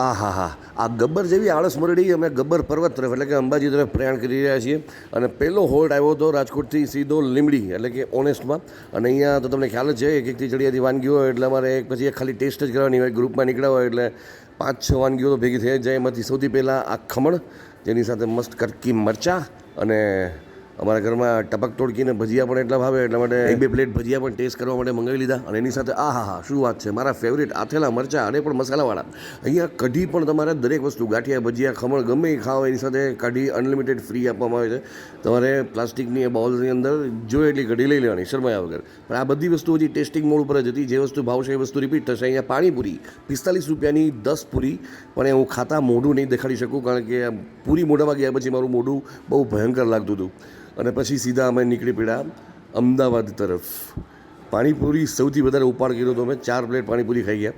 આ હા હા આ ગબ્બર જેવી આળસ મરડી અમે ગબ્બર પર્વત તરફ એટલે કે અંબાજી તરફ પ્રયાણ કરી રહ્યા છીએ. અને પહેલો હોલ્ડ આવ્યો હતો રાજકોટથી સીધો લીમડી એટલે કે ઓનેસ્ટમાં અને અહીંયા તો તમને ખ્યાલ જ છે એક એકથી ચડિયાતી વાનગીઓ હોય એટલે અમારે એક પછી એક ખાલી ટેસ્ટ જ કરવાની હોય ગ્રુપમાં નીકળ્યા હોય એટલે પાંચ છ વાનગીઓ તો ભેગી થઈ જાય. એમાંથી સૌથી પહેલાં આ ખમણ, જેની સાથે મસ્ત કટકી મરચાં અને અમારા ઘરમાં ટપક તોડકીને ભજીયા પણ એટલા ભાવે, એટલા માટે એક બે પ્લેટ ભજીયા પણ ટેસ્ટ કરવા માટે મંગાવી લીધા અને એની સાથે આ હા હા શું વાત છે? મારા ફેવરેટ આથેલા મરચાં અને પણ મસાલાવાળા. અહીંયા કઢી પણ તમારે દરેક વસ્તુ, ગાંઠિયા, ભજીયા, ખમણ, ગમે એ ખાઓ એની સાથે કઢી અનલિમિટેડ ફ્રી આપવામાં આવે છે. તમારે પ્લાસ્ટિકની એ બાઉલની અંદર જોઈએ એટલી કઢી લઈ લેવાની, શરમાયા વગર. પણ આ બધી વસ્તુ હજી ટેસ્ટિંગ મોડ ઉપર જ હતી, જે વસ્તુ ભાવશે એ વસ્તુ રિપીટ થશે. અહીંયા પાણીપુરી, પિસ્તાલીસ રૂપિયાની દસ પૂરી, પણ એ હું ખાતા મોઢું નહીં દેખાડી શકું, કારણ કે પૂરી મોઢામાં ગયા પછી મારું મોઢું બહુ ભયંકર લાગતું હતું. અને પછી સીધા અમે નીકળી પડ્યા અમદાવાદ તરફ. પાણીપુરી સૌથી વધારે ઉપાડ કર્યો તો અમે, ચાર પ્લેટ પાણીપુરી ખાઈ ગયા.